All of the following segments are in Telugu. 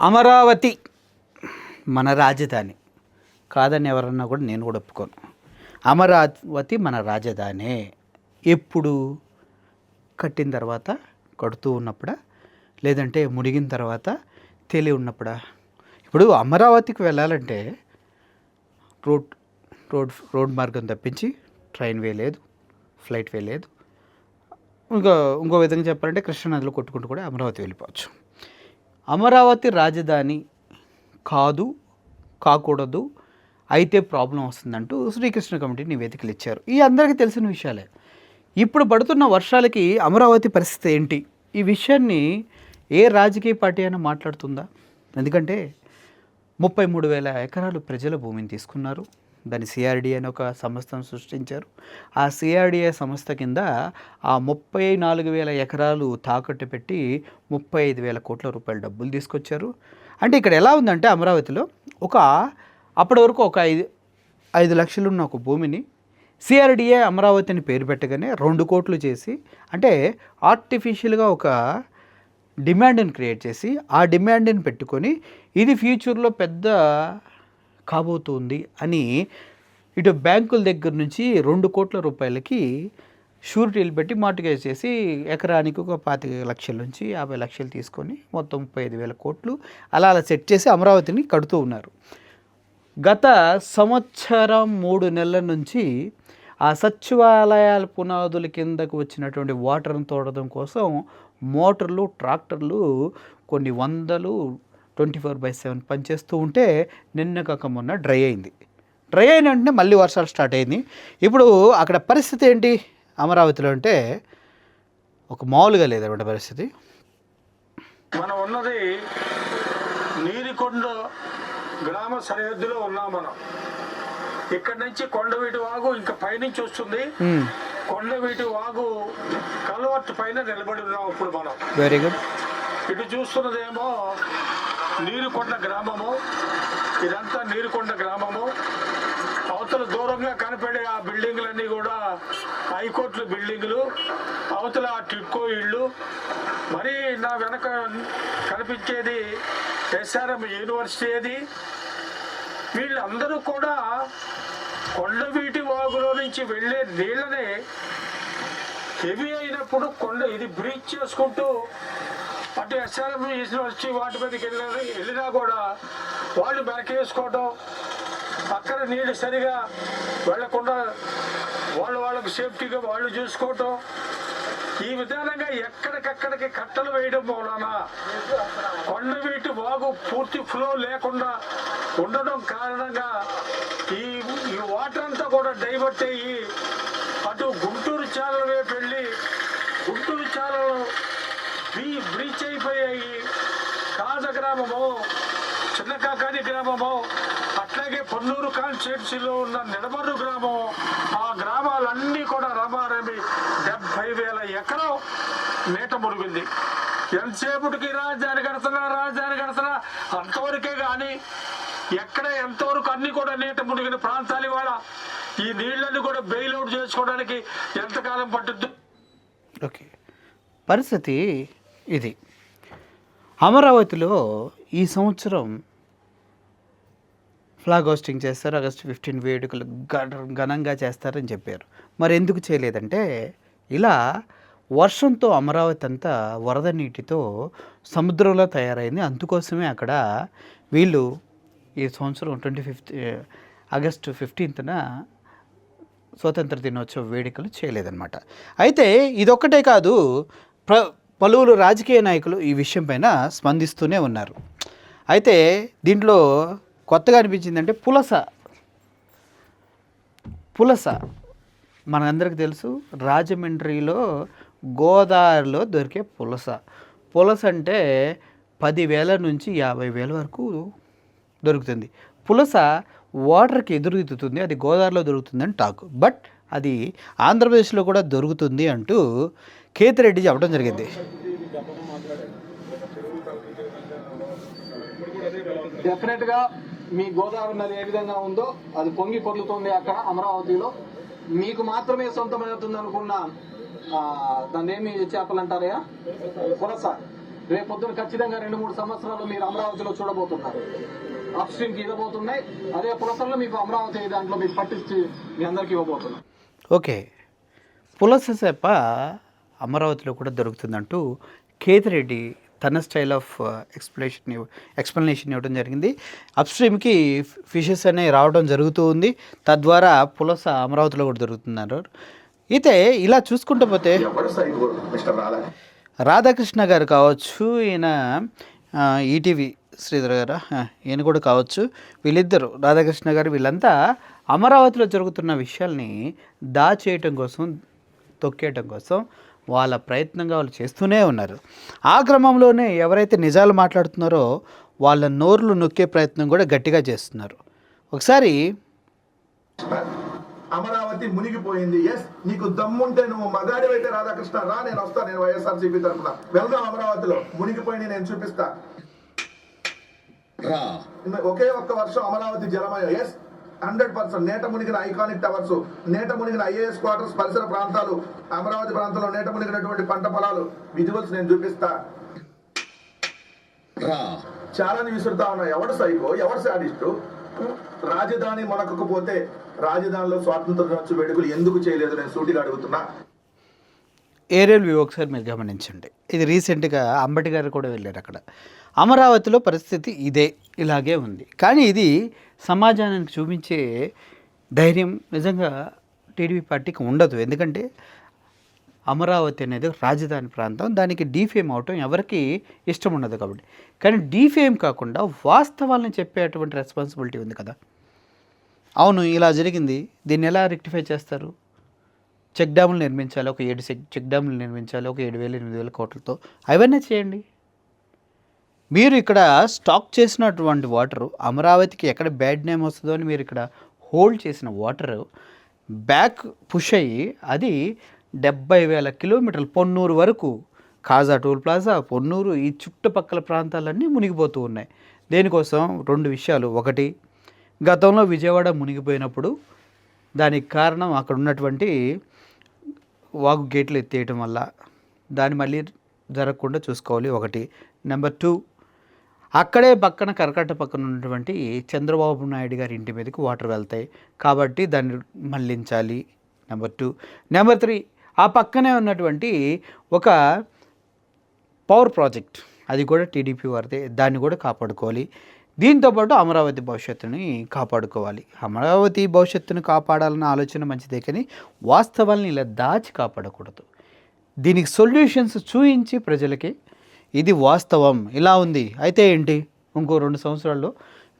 అమరావతి మన రాజధాని. కాదని ఎవరన్నా కూడా నేను కూడా ఒప్పుకోను. అమరావతి మన రాజధానే. ఎప్పుడు? కట్టిన తర్వాత కడుతూ ఉన్నప్పుడా? లేదంటే మునిగిన తర్వాత తేలి ఉన్నప్పుడా? ఇప్పుడు అమరావతికి వెళ్ళాలంటే రోడ్ రోడ్ రోడ్ మార్గం తప్పించి ట్రైన్ వే లేదు ఫ్లైట్ వే లేదు. ఇంకో ఇంకో విధంగా చెప్పాలంటే కృష్ణానదిలో కొట్టుకుంటూ కూడా అమరావతి వెళ్ళిపోవచ్చు. అమరావతి రాజధాని కాదు కాకూడదు అయితే ప్రాబ్లం వస్తుందంటూ శ్రీకృష్ణ కమిటీ నివేదికలు ఇచ్చారు. ఈ అందరికీ తెలిసిన విషయాలే. ఇప్పుడు పడుతున్న వర్షాలకి అమరావతి పరిస్థితి ఏంటి? ఈ విషయాన్ని ఏ రాజకీయ పార్టీ అయినా మాట్లాడుతుందా? ఎందుకంటే ముప్పై మూడు వేల ఎకరాలు ప్రజల భూమిని తీసుకున్నారు. దాన్ని సిఆర్డి అని ఒక సంస్థను సృష్టించారు. ఆ సిఆర్డిఏ సంస్థ కింద ఆ ముప్పై నాలుగు వేల ఎకరాలు తాకట్టు పెట్టి ముప్పై ఐదు వేల కోట్ల రూపాయల డబ్బులు తీసుకొచ్చారు. అంటే ఇక్కడ ఎలా ఉందంటే అమరావతిలో ఒక అప్పటి వరకు ఒక ఐదు ఐదు లక్షలు ఉన్న ఒక భూమిని సిఆర్డిఏ అమరావతిని పేరు పెట్టగానే రెండు కోట్లు చేసి అంటే ఆర్టిఫిషియల్గా ఒక డిమాండ్ని క్రియేట్ చేసి ఆ డిమాండ్ని పెట్టుకొని ఇది ఫ్యూచర్లో పెద్ద కాబోతుంది అని ఇటు బ్యాంకుల దగ్గర నుంచి రెండు కోట్ల రూపాయలకి షూరిటీలు పెట్టి మార్టిగేజ్ చేసి ఎకరానికి ఒక పాతిక లక్షల నుంచి యాభై లక్షలు తీసుకొని మొత్తం ముప్పై ఐదు వేల కోట్లు అలా అలా సెట్ చేసి అమరావతిని కడుతూ ఉన్నారు. గత సంవత్సరం మూడు నెలల నుంచి ఆ సచివాలయాల పునాదుల కిందకు వచ్చినటువంటి వాటర్ని తోడడం కోసం మోటార్లు ట్రాక్టర్లు కొన్ని వందలు ట్వంటీ ఫోర్ బై సెవెన్ పనిచేస్తూ ఉంటే నిన్న కాక మొన్న డ్రై అయింది. డ్రై అయిన వెంటనే మళ్ళీ వర్షాలు స్టార్ట్ అయింది. ఇప్పుడు అక్కడ పరిస్థితి ఏంటి అమరావతిలో అంటే ఒక మామూలుగా లేదన్నమాట పరిస్థితి. మనం ఉన్నది నీరికొండ గ్రామ సరిహద్దులో ఉన్నాం మనం. ఇక్కడ నుంచి కొండవీటి వాగు ఇంకా పైనుంచి వస్తుంది. కొండవీటి వాగు కలవట్టు పైన నిలబడి ఉన్నాం ఇప్పుడు మనం. వెరీ గుడ్ ఇటు చూస్తున్నదేమో నీరుకొండ గ్రామము. ఇదంతా నీరుకొండ గ్రామము. అవతల దూరంగా కనపడే ఆ బిల్డింగ్లన్నీ కూడా హైకోర్టుల బిల్డింగులు. అవతల టిక్కో ఇళ్ళు. మరి నా వెనక కనిపించేది ఎస్ఆర్ఎం యూనివర్సిటీ అది వీళ్ళందరూ కూడా కొండవీటి వాగులో నుంచి వెళ్ళే నీళ్ళని హెవీ అయినప్పుడు కొండ ఇది బ్రీచ్ చేసుకుంటూ అటు ఎస్ఆర్ఎం వచ్చి వాటి మీదకి వెళ్ళిన వెళ్ళినా కూడా వాళ్ళు వెనకేసుకోవటం పక్కన నీళ్ళు సరిగా వెళ్ళకుండా వాళ్ళు వాళ్ళకు సేఫ్టీగా వాళ్ళు చూసుకోవటం ఈ విధానంగా ఎక్కడికక్కడికి కట్టలు వేయడం మూలన కొండవీటి వాగు పూర్తి ఫ్లో లేకుండా ఉండడం కారణంగా ఈ ఈ వాటర్ అంతా కూడా డైవర్ట్ అయ్యి అటు గుంటూరు ఛానల్ వైపు వెళ్ళి గుంటూరు ఛానల్ బ్రీ బ్రీచ్ అయిపోయాయి. కాజ గ్రామము చిన్నకాకాని గ్రామము అట్లాగే పొన్నూరు కాన్స్టిట్యున్సీలో ఉన్న నిడమర్రు గ్రామం ఆ గ్రామాలన్నీ కూడా రమారమి డెబ్బై వేల ఎకరం నీట మురిగింది. ఎంతసేపుటికి రాజధాని కడుతున్నా రాజధాని కడుతున్నా అంతవరకే కానీ ఎక్కడ ఎంతవరకు అన్ని కూడా నీట మునిగిన ప్రాంతాలు ఇవాళ ఈ నీళ్ళని కూడా బెయిల్అవుట్ చేసుకోవడానికి ఎంతకాలం పట్టుద్దు ఓకే. పరిస్థితి ఇది. అమరావతిలో ఈ సంవత్సరం ఫ్లాగ్ హోస్టింగ్ చేస్తారు. ఆగస్టు ఫిఫ్టీన్ వేడుకలు ఘన- ఘనంగా చేస్తారని చెప్పారు. మరి ఎందుకు చేయలేదంటే ఇలా వర్షంతో అమరావతి అంతా వరద నీటితో సముద్రంలో తయారైంది. అందుకోసమే అక్కడ వీళ్ళు ఈ సంవత్సరం ట్వంటీ ఫిఫ్త్ ఆగస్టు ఫిఫ్టీన్త్న స్వతంత్ర దినోత్సవ వేడుకలు చేయలేదన్నమాట. అయితే ఇదొక్కటే కాదు ప్ర పలువురు రాజకీయ నాయకులు ఈ విషయంపైన స్పందిస్తూనే ఉన్నారు. అయితే దీంట్లో కొత్తగా అనిపించిందంటే పులస. పులస. మనందరికి తెలుసు రాజమండ్రిలో గోదావరిలో దొరికే పులస. పులస అంటే పదివేల నుంచి యాభై వేల వరకు దొరుకుతుంది. పులస వాటర్కి ఎదురుగుతుంది అది గోదావరిలో దొరుకుతుందని టాక్. బట్ అది ఆంధ్రప్రదేశ్లో కూడా దొరుకుతుంది అంటూ కేతిరెడ్డి చెప్పడం జరిగింది. డెఫినెట్గా మీ గోదావరి నది ఏ విధంగా ఉందో అది పొంగి పొర్లుతుంది అక్కడ అమరావతిలో. మీకు మాత్రమే సొంతమవుతుంది అనుకున్న దాన్ని ఏమి చేపలంటారయ్యా? పులస రేపు పొద్దున ఖచ్చితంగా రెండు మూడు సంవత్సరాలు మీరు అమరావతిలో చూడబోతున్నారు. అప్స్ట్రీకి ఇవ్వబోతున్నాయి. అదే పులసల్లో మీకు అమరావతి దాంట్లో మీకు పట్టించి మీ అందరికి ఇవ్వబోతున్నాం ఓకే. పులస చేప అమరావతిలో కూడా దొరుకుతుందంటూ కేతిరెడ్డి తన స్టైల్ ఆఫ్ ఎక్స్ప్లెనేషన్ ఎక్స్ప్లెనేషన్ ఇవ్వడం జరిగింది. అప్స్ట్రీమ్కి ఫిషెస్ అనేవి రావడం జరుగుతూ ఉంది. తద్వారా పులస అమరావతిలో కూడా దొరుకుతున్నారు అయితే ఇలా చూసుకుంటూ పోతే రాధాకృష్ణ గారు కావచ్చు ఈయన ఈటీవీ శ్రీధర్ గారు? ఈయన కూడా కావచ్చు. వీళ్ళిద్దరు రాధాకృష్ణ గారు వీళ్ళంతా అమరావతిలో జరుగుతున్న విషయాల్ని దాచేయటం కోసం తొక్కేయటం కోసం వాళ్ళ ప్రయత్నంగా వాళ్ళు చేస్తూనే ఉన్నారు. ఆ క్రమంలోనే ఎవరైతే నిజాలు మాట్లాడుతున్నారో వాళ్ళ నోర్లు నొక్కే ప్రయత్నం కూడా గట్టిగా చేస్తున్నారు. ఒకసారి అమరావతి మునిగిపోయింది. ఎస్ నీకు దమ్ముంటే నువ్వు మగాడి అయితే రాధాకృష్ణ రా నేను వస్తా నేను వైఎస్ఆర్ సిపి తరఫున వెళ్దాం అమరావతిలో. మునిగిపోయింది నేను చూపిస్తా. ఒకే ఒక్క వర్షం అమరావతి జలమయం. ఎస్ హండ్రెడ్ పర్సెంట్ నేట మునిగిన ఐకానిక్ టవర్స్ నేట మునిగిన ఐఏఎస్ క్వార్టర్స్ పరిసర ప్రాంతాలు అమరావతి ప్రాంతంలో నేట మునిగినటువంటి పంట పొలాలు విజువల్స్ నేను చూపిస్తా. ఛాలెంజ్ విసురుతా ఉన్నా. ఎవడు సైకో? ఎవడు సాడిస్టు రాజధాని మొనకకపోతే రాజధానిలో స్వాతంత్ర దినోత్సవ వేడుకలు ఎందుకు చేయలేదు? నేను సూటిగా అడుగుతున్నా. ఏరియల్ వ్యూ ఒకసారి మీరు గమనించండి. ఇది రీసెంట్గా అంబటి గారు కూడా వెళ్ళారు అక్కడ. అమరావతిలో పరిస్థితి ఇదే ఇలాగే ఉంది. కానీ ఇది సమాజానికి చూపించే ధైర్యం నిజంగా టీడీపీ పార్టీకి ఉండదు. ఎందుకంటే అమరావతి అనేది రాజధాని ప్రాంతం. దానికి డీఫేమ్ అవటం ఎవరికి ఇష్టం ఉండదు కాబట్టి. కానీ డీఫేమ్ కాకుండా వాస్తవాలను చెప్పేటువంటి రెస్పాన్సిబిలిటీ ఉంది కదా. అవును ఇలా జరిగింది. దీన్ని ఎలా రెక్టిఫై చేస్తారు? చెక్ డ్యాములు నిర్మించాలి ఒక ఏడు చెక్ డ్యాములు నిర్మించాలి ఒక ఏడు వేల ఎనిమిది వేల కోట్లతో. అవన్నీ చేయండి. మీరు ఇక్కడ స్టాక్ చేసినటువంటి వాటర్ అమరావతికి ఎక్కడ బ్యాడ్ నేమ్ వస్తుందో అని మీరు ఇక్కడ హోల్డ్ చేసిన వాటర్ బ్యాక్ పుష్ అయ్యి అది డెబ్బై వేల కిలోమీటర్లు పొన్నూరు వరకు. కాజా టోల్ ప్లాజా పొన్నూరు ఈ చుట్టుపక్కల ప్రాంతాలన్నీ మునిగిపోతూ ఉన్నాయి. దేనికోసం? రెండు విషయాలు. ఒకటి గతంలో విజయవాడ మునిగిపోయినప్పుడు దానికి కారణం అక్కడ ఉన్నటువంటి వాగు గేట్లు ఎత్తేయటం వల్ల దాన్ని మళ్ళీ జరగకుండా చూసుకోవాలి ఒకటి. నెంబర్ టూ అక్కడే పక్కన కరకట్ట పక్కన ఉన్నటువంటి చంద్రబాబు నాయుడు గారి ఇంటి మీదకి వాటర్ వెళ్తాయి కాబట్టి దాన్ని మళ్ళించాలి నెంబర్ టూ. నెంబర్ త్రీ ఆ పక్కనే ఉన్నటువంటి ఒక పవర్ ప్రాజెక్ట్ అది కూడా టీడీపీ వారిదే దాన్ని కూడా కాపాడుకోవాలి. దీంతోపాటు అమరావతి భవిష్యత్తుని కాపాడుకోవాలి. అమరావతి భవిష్యత్తును కాపాడాలన్న ఆలోచన మంచిదే కానీ వాస్తవాలను ఇలా దాచి కాపాడకూడదు. దీనికి సొల్యూషన్స్ చూయించి ప్రజలకి ఇది వాస్తవం. ఇలా ఉంది. అయితే ఏంటి? ఇంకో రెండు సంవత్సరాల్లో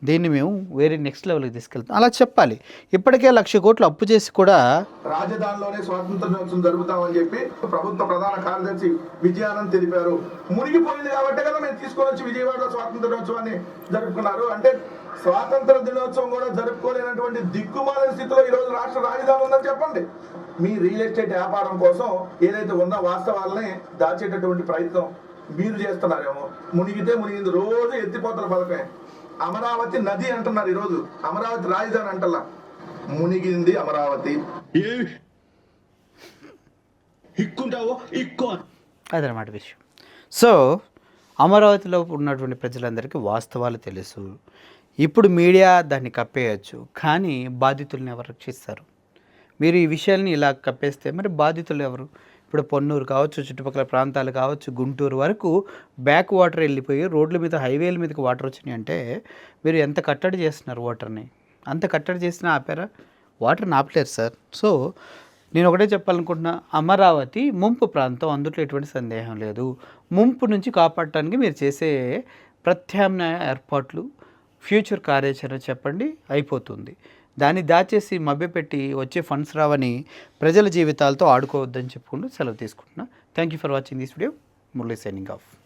దీన్ని మేము వేరే నెక్స్ట్ లెవెల్కి తీసుకెళ్తాం. అలా చెప్పాలి. ఇప్పటికే లక్ష కోట్లు అప్పు చేసి కూడా రాజధానిలోనే స్వాతంత్ర దినోత్సవం జరుపుతామని చెప్పి ప్రభుత్వ ప్రధాన కార్యదర్శి విజయానంద్ తెలిపారు. మునిగిపోయింది కాబట్టి కదా మేము తీసుకొని వచ్చి విజయవాడలో స్వాతంత్ర దినోత్సవాన్ని జరుపుకున్నారు. అంటే స్వాతంత్ర దినోత్సవం కూడా జరుపుకోలేనటువంటి దిక్కుమాలిన స్థితిలో ఈరోజు రాష్ట్ర రాజధాని ఉందని చెప్పండి. మీ రియల్ ఎస్టేట్ వ్యాపారం కోసం ఏదైతే ఉన్న వాస్తవాలని దాచేటటువంటి ప్రయత్నం మీరు చేస్తున్నారేమో. మునిగితే మునిగింది. రోజు ఎత్తిపోతల పథకమే. అమరావతి నది అంటున్నారు ఈరోజు. అమరావతి రాజధాని అంటల్లా మునిగింది అమరావతి. అదనమాట విషయం. సో అమరావతిలో ఉన్నటువంటి ప్రజలందరికీ వాస్తవాలు తెలుసు. ఇప్పుడు మీడియా దాన్ని కప్పేయచ్చు కానీ బాధితుల్ని ఎవరు రక్షిస్తారు? మీరు ఈ విషయాల్ని ఇలా కప్పేస్తే మరి బాధితులు ఎవరు? ఇప్పుడు పొన్నూరు కావచ్చు చుట్టుపక్కల ప్రాంతాలు కావచ్చు గుంటూరు వరకు బ్యాక్ వాటర్ వెళ్ళిపోయి రోడ్ల మీద హైవేల మీదకి వాటర్ వచ్చినాయి అంటే మీరు ఎంత కట్టడి చేస్తున్నారు వాటర్ని? అంత కట్టడి చేసినా ఆపారా? వాటర్ని ఆపలేరు సార్. సో నేను ఒకటే చెప్పాలనుకుంటున్నా అమరావతి ముంపు ప్రాంతం అందులో ఎటువంటి సందేహం లేదు. ముంపు నుంచి కాపాడటానికి మీరు చేసే ప్రత్యామ్నాయ ఏర్పాట్లు ఫ్యూచర్ కార్యాచరణ చెప్పండి అయిపోతుంది. దాన్ని దాచేసి మభ్యపెట్టి వచ్చే ఫండ్స్ రావని ప్రజల జీవితాలతో ఆడుకోవద్దని చెప్పుకుంటూ సెలవు తీసుకుంటున్నా. Thank you for watching this video Murali signing off.